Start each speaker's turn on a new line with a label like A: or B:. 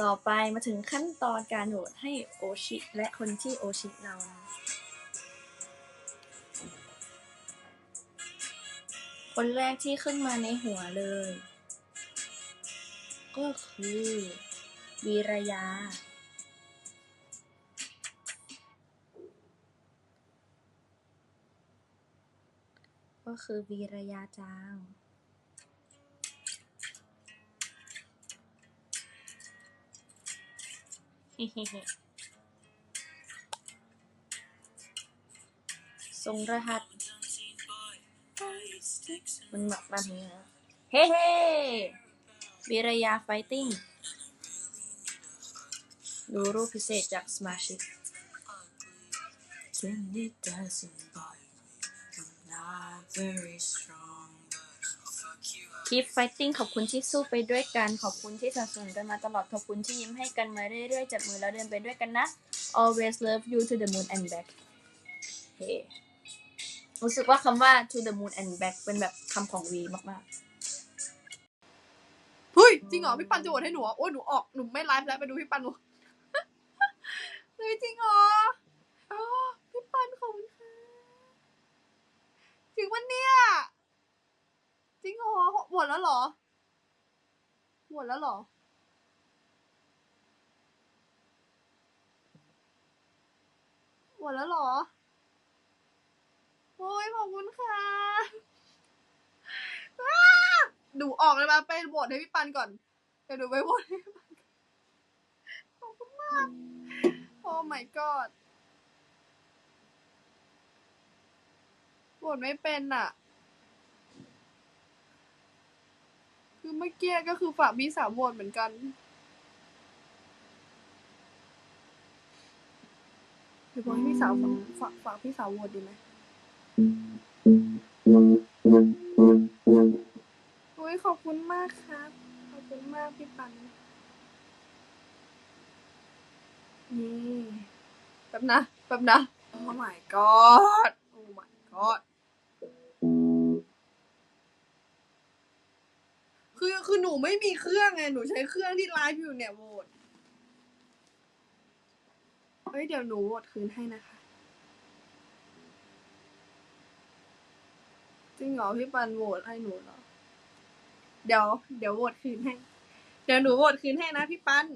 A: ต่อไปมาถึงขั้นตอนการโหวตให้โอชิและคนที่โอชิเรานะคนแรกที่ขึ้นมาในหัวเลย ก็คือวีรยา ก็คือวีรยาจาง ส่งรหัส มันแบบมาถึงแล้วเฮ้เฮ้วีรยาไฟติ้ง ดูรูปพิเศษจากสมาชิก
B: Twenty thousand boy, I'm not very strong, I'll fuck you up.
A: คีฟไฟติ้งขอบคุณที่สู้ไปด้วยกัน ขอบคุณที่สนับสนุนกันมาตลอด ขอบคุณที่ยิ้มให้กันมาเรื่อยๆ จับมือแล้วเดินไปด้วยกันนะ always love you to the moon and back เฮ้รู้สึกว่าคำว่า to the moon and back เป็นแบบคำของวีมากๆ
C: เฮ้ยจริงเหรอพี่ปันจะโหวตให้หนูโอ้ยหนูออกหนูไม่ไลฟ์แล้วไปดูพี่ปันหนู เฮ้ยจริงเหรออ๋อพี่ปันขอบคุณค่ะจริงวันเนี่ยจริงเหรอโหวตแล้วเหรอหวตแล้วเหรอหวตแล้วเหรอ โอ้ยขอบคุณค่ะหนูออกเลยมาไปโหวตให้พี่ปันก่อน เดี๋ยวหนูไปโหวตให้พี่ปันก่อนขอบคุณมาก โอ้ my god โหวตไม่เป็นอะ คือเมื่อกี้ก็คือฝากพี่สาวโหวตเหมือนกันเดี๋ยวบอกให้พี่สาวฝากฝากฝากพี่สาวโหวตดีไหมโอ้ยขอบคุณมากครับ ขอบคุณมากพี่ปัน นี่แป๊บนะแป๊บนะ โอ้ my god โอ้ my god คือคือหนูไม่มีเครื่องไงหนูใช้เครื่องที่ไลฟ์อยู่เนี่ยโหวตเฮ้ยเดี๋ยวหนูโหวตคืนให้นะคะ จริงเหรอพี่ปันโหวตให้หนูเหรอ เดี๋ยว เดี๋ยวโหวตคืนให้ เดี๋ยวหนูโหวตคืนให้นะพี่ปัน